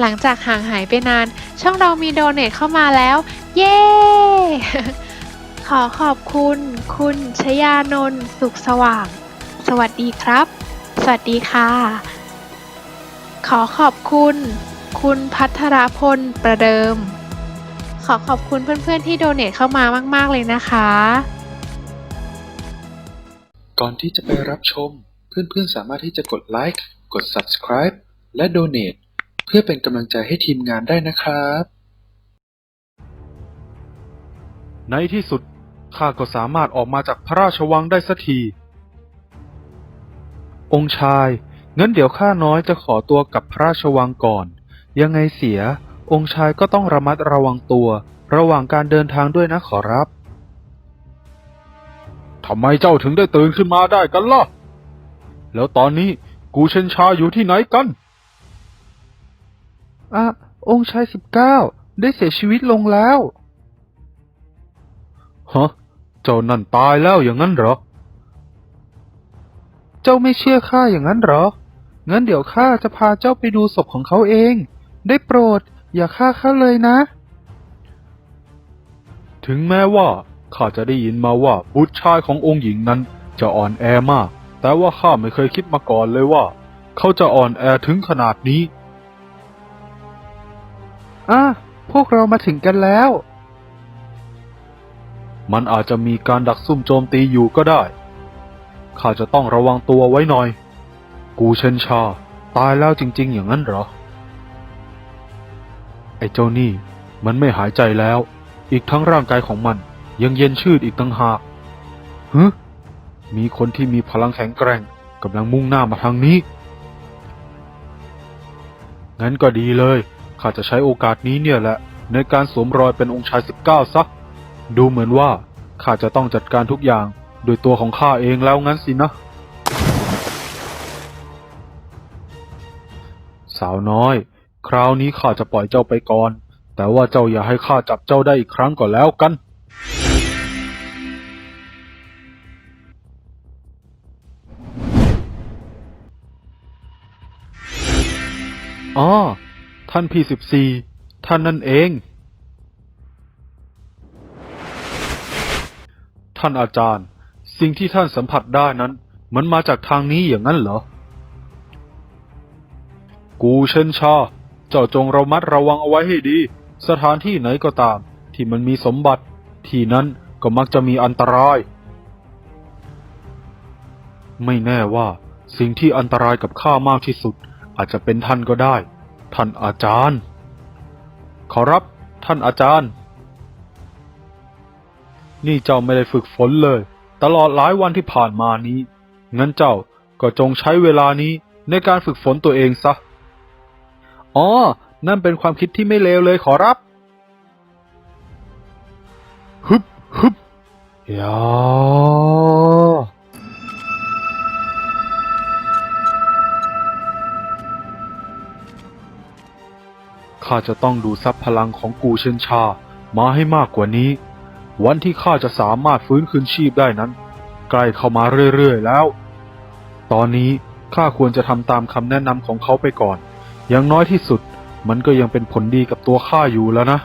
หลังจากห่างหายไปนาน ช่องเรามีโดเนทเข้ามาแล้ว เย้ ขอขอบคุณ คุณชยานนท์สุขสว่าง สวัสดีครับ สวัสดีค่ะ ขอขอบคุณ คุณพัทรพลประเดิม ขอขอบคุณเพื่อนๆที่โดเนทเข้ามามาก ๆ เลยนะคะ ก่อนที่จะไปรับชม เพื่อนๆสามารถที่จะกดไลค์ กด subscribe และ donate พื่อเป็นกำลังใจให้ทีมงานได้นะครับ ในที่สุดข้าก็สามารถออกมาจากพระราชวังได้สักที องค์ชาย งั้นเดี๋ยวข้าน้อยจะขอตัวกลับพระราชวังก่อน ยังไงเสีย องค์ชายก็ต้องระมัดระวังตัว ระหว่างการเดินทางด้วยนะขอรับ ทำไมเจ้าถึงได้ตื่นขึ้นมาได้กันล่ะ แล้วตอนนี้กูเชนชาอยู่ที่ไหนกัน อะองค์ชายสิบเก้าได้เสียชีวิตลงแล้ว ฮะ เจ้านั่นตายแล้วอย่างนั้นเหรอ เจ้าไม่เชื่อข้าอย่างนั้นเหรอ งั้นเดี๋ยวข้าจะพาเจ้าไปดูศพของเขาเอง ได้โปรด อย่าฆ่าข้าเลยนะ ถึงแม้ว่าข้าจะได้ยินมาว่าบุตรชายขององค์หญิงนั้นจะอ่อนแอมาก แต่ว่าข้าไม่เคยคิดมาก่อนเลยว่า เขาจะอ่อนแอถึงขนาดนี้ อะพวกเรามาถึงกันแล้ว มันอาจจะมีการดักซุ่มโจมตีอยู่ก็ได้ ข้าจะต้องระวังตัวไว้หน่อย กูเชนชา ตายแล้วจริง ๆ อย่างนั้นเหรอ ไอ้เจ้านี่ มันไม่หายใจแล้ว อีกทั้งร่างกายของมัน ยังเย็นชืดอีกตั้งหากฮึมีคนที่มีพลังแข็งแกร่งกำลังมุ่งหน้ามาทางนี้ งั้นก็ดีเลย ข้าจะใช้โอกาสนี้เนี่ยแหละ ในการสวมรอยเป็นองค์ชายสิบเก้าซะดูเหมือนว่าข้าจะต้องจัดการทุกอย่างโดยตัวของข้าเองแล้วงั้นสินะ สาวน้อย คราวนี้ข้าจะปล่อยเจ้าไปก่อน แต่ว่าเจ้าอย่าให้ข้าจับเจ้าได้อีกครั้งก่อนแล้วกันอ๋อ ท่านพี่สิบสี่ท่านนั่นเอง ท่านอาจารย์ สิ่งที่ท่านสัมผัสได้นั้น มันมาจากทางนี้อย่างนั้นเหรอ กูเชนชาเจ้าจงระมัดระวังเอาไว้ให้ดี สถานที่ไหนก็ตาม ที่มันมีสมบัติ ที่นั้นก็มักจะมีอันตราย ไม่แน่ว่าสิ่งที่อันตรายกับข้ามากที่สุด อาจจะเป็นท่านก็ได้ ท่านอาจารย์ ขอรับท่านอาจารย์ นี่เจ้าไม่ได้ฝึกฝนเลย ตลอดหลายวันที่ผ่านมานี้ งั้นเจ้าก็จงใช้เวลานี้ในการฝึกฝนตัวเองซะ อ๋อ นั่นเป็นความคิดที่ไม่เลวเลยขอรับ ฮึบฮึบยา ข้าจะต้องดูซับพลังของกูเชนชา มาให้มากกว่านี้ วันที่ข้าจะสามารถฟื้นคืนชีพได้นั้น ใกล้เข้ามาเรื่อยๆแล้ว ตอนนี้ข้าควรจะทำตามคำแนะนำของเขาไปก่อน อย่างน้อยที่สุดมันก็ยังเป็นผลดีกับตัวข้าอยู่แล้วนะ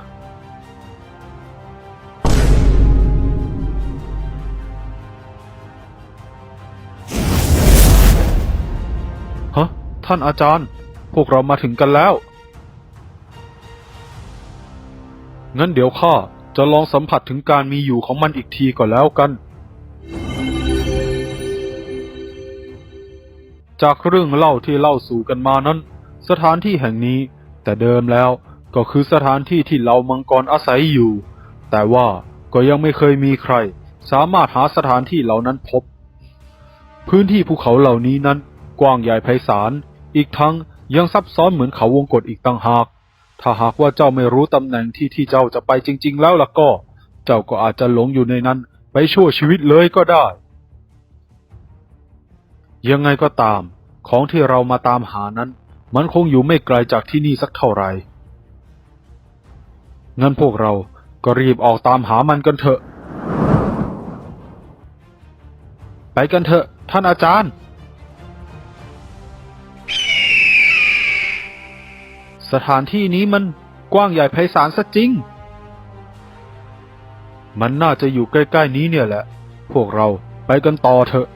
ฮะ ท่านอาจารย์ พวกเรามาถึงกันแล้ว งั้นเดี๋ยวข้าจะลองสัมผัสถึงการมีอยู่ของมันอีกทีก่อนแล้วกัน จากเรื่องเล่าที่เล่าสู่กันมานั้น สถานที่แห่งนี้ แต่เดิมแล้วก็คือสถานที่ที่เหล่ามังกรอาศัยอยู่ แต่ว่าก็ยังไม่เคยมีใคร สามารถหาสถานที่เหล่านั้นพบ พื้นที่ภูเขาเหล่านี้นั้น กว้างใหญ่ไพศาล อีกทั้งยังซับซ้อนเหมือนเขาวงกฏอีกต่างหาก ถ้าหากว่าเจ้าไม่รู้ตำแหน่งที่ที่เจ้าจะไปจริง ๆ แล้วล่ะก็ เจ้าก็อาจจะหลงอยู่ในนั้น ไปชั่วชีวิตเลยก็ได้ ยังไงก็ตาม ของที่เรามาตามหานั้น มันคงอยู่ไม่ไกลจากที่นี่สักเท่าไหร่งั้นพวกเราก็รีบออกตามหามันกันเถอะ ไปกันเถอะ ท่านอาจารย์ สถานที่นี้มันกว้างใหญ่ไพศาลซะจริง มันน่าจะอยู่ใกล้ ๆ นี้เนี่ยแหละ พวกเราไปกันต่อเถอะ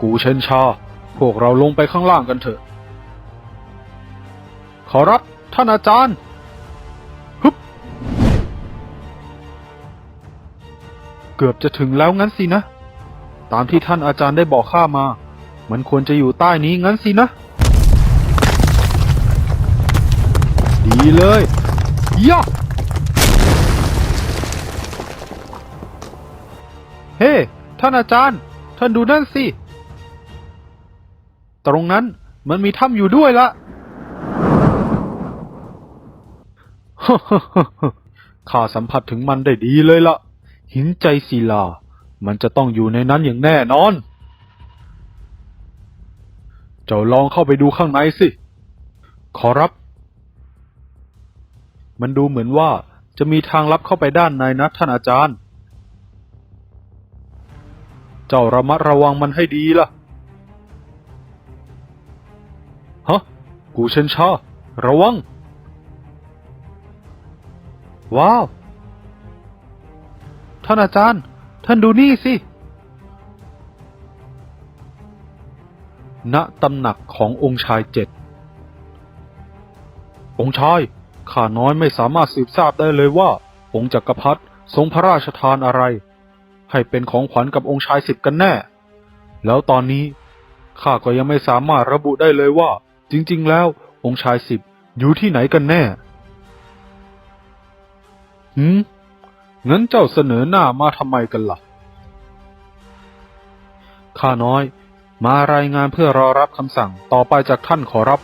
กูเชนชา พวกเราลงไปข้างล่างกันเถอะ ขอรับท่านอาจารย์ฮึบเกือบจะถึงแล้วงั้นสินะ ตามที่ท่านอาจารย์ได้บอกข้ามา มันควรจะอยู่ใต้นี้งั้นสินะ ดีเลยย่ะเฮ้ ท่านอาจารย์ ท่านดูนั่นสิ ตรงนั้นมันมีถ้ำอยู่ด้วยละข้าสัมผัสถึงมันได้ดีเลยละหินใจศิลา มันจะต้องอยู่ในนั้นอย่างแน่นอน เจ้าลองเข้าไปดูข้างในสิ ขอรับ มันดูเหมือนว่าจะมีทางลับเข้าไปด้านในนะท่านอาจารย์ เจ้าระมัดระวังมันให้ดีล่ะ ฮะ กูเชนชา ระวัง ว้าว ท่านอาจารย์ ท่านดูนี่สิ ณตำหนักขององค์ชายเจ็ด องค์ชาย ข้าน้อยไม่สามารถสืบทราบได้เลยว่า องค์จักรพรรดิทรงพระราชทานอะไร ให้เป็นของขวัญกับองค์ชายสิบกันแน่ แล้วตอนนี้ข้าก็ยังไม่สามารถระบุได้เลยว่า จริง ๆ แล้วองค์ชายสิบอยู่ที่ไหนกันแน่หืม งั้นเจ้าเสนอหน้ามาทำไมกันล่ะ ข้าน้อย มารายงานเพื่อรอรับคำสั่งต่อไปจากท่านขอรับ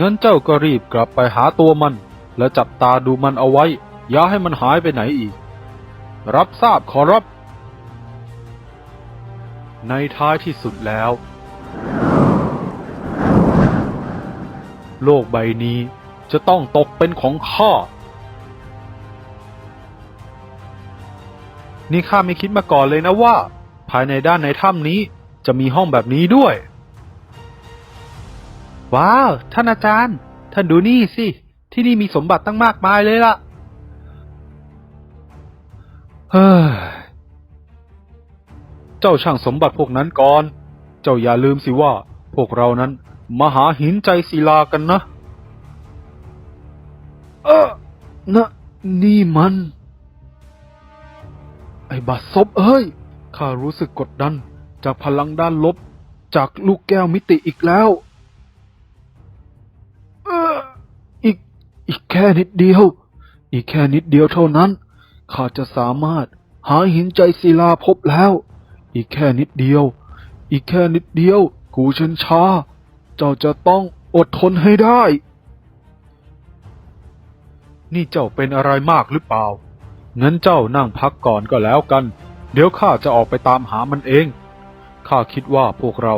งั้นเจ้าก็รีบกลับไปหาตัวมัน และจับตาดูมันเอาไว้ อย่าให้มันหายไปไหนอีก รับทราบขอรับ ในท้ายที่สุดแล้ว โลกใบนี้จะต้องตกเป็นของข้า นี่ข้าไม่คิดมาก่อนเลยนะว่า ภายในด้านในถ้ำนี้จะมีห้องแบบนี้ด้วย ว้าว ท่านอาจารย์ ท่านดูนี่สิ ที่นี่มีสมบัติตั้งมากมายเลยล่ะ เฮ้ย เจ้าช่างสมบัติพวกนั้นก่อน เจ้าอย่าลืมสิว่า พวกเรานั้น มหาหินใจศิลากันนะ เออนะนี่มัน ไอ้บาดซบเอ้ย ข้ารู้สึกกดดัน จากพลังด้านลบ จากลูกแก้วมิติอีกแล้ว เอออีก อีกแค่นิดเดียว อีกแค่นิดเดียวเท่านั้น ข้าจะสามารถหาหินใจศิลาพบแล้ว อีกแค่นิดเดียว อีกแค่นิดเดียว กูเชนชา เจ้าจะต้องอดทนให้ได้ นี่เจ้าเป็นอะไรมากหรือเปล่า งั้นเจ้านั่งพักก่อนก็แล้วกัน เดี๋ยวข้าจะออกไปตามหามันเอง ข้าคิดว่าพวกเรา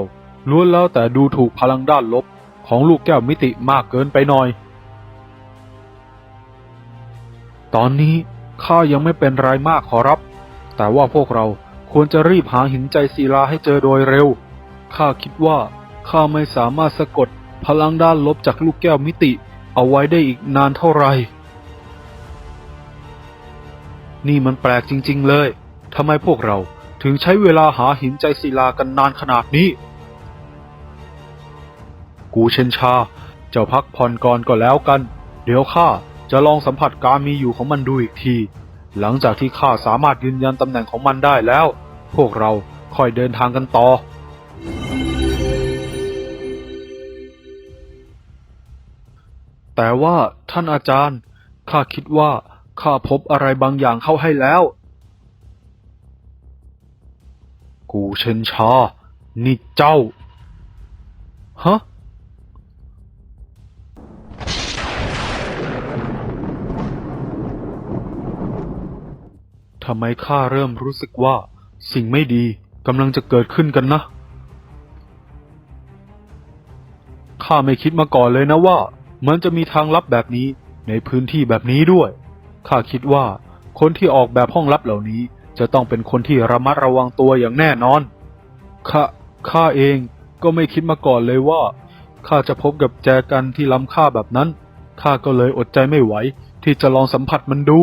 ล้วนแล้วแต่ดูถูกพลังด้านลบของลูกแก้วมิติมากเกินไปหน่อย ตอนนี้ข้ายังไม่เป็นไรมากขอรับ แต่ว่าพวกเราควรจะรีบหาหินใจศิลาให้เจอโดยเร็ว ข้าคิดว่าข้าไม่สามารถสะกดพลังด้านลบจากลูกแก้วมิติเอาไว้ได้อีกนานเท่าไหร่ นี่มันแปลกจริง ๆ เลยทำไมพวกเราถึงใช้เวลาหาหินใจศิลากันนานขนาดนี้ กูเชนชา เจ้าพักผ่อนก่อนก็แล้วกัน เดี๋ยวข้าจะลองสัมผัสการมีอยู่ของมันดูอีกที หลังจากที่ข้าสามารถยืนยันตำแหน่งของมันได้แล้ว พวกเราค่อยเดินทางกันต่อ แต่ว่าท่านอาจารย์ ข้าคิดว่า ข้าพบอะไรบางอย่างเข้าให้แล้ว กูเชนชา นี่เจ้า ฮะ ทำไมข้าเริ่มรู้สึกว่า สิ่งไม่ดีกำลังจะเกิดขึ้นกันนะ ข้าไม่คิดมาก่อนเลยนะว่า มันจะมีทางลับแบบนี้ในพื้นที่แบบนี้ด้วย ข้าคิดว่า คนที่ออกแบบห้องลับเหล่านี้ จะต้องเป็นคนที่ระมัดระวังตัวอย่างแน่นอน ข้า ข้าเองก็ไม่คิดมาก่อนเลยว่า ข้าจะพบกับแจกันที่ล้ำค่าแบบนั้น ข้าก็เลยอดใจไม่ไหว ที่จะลองสัมผัสมันดู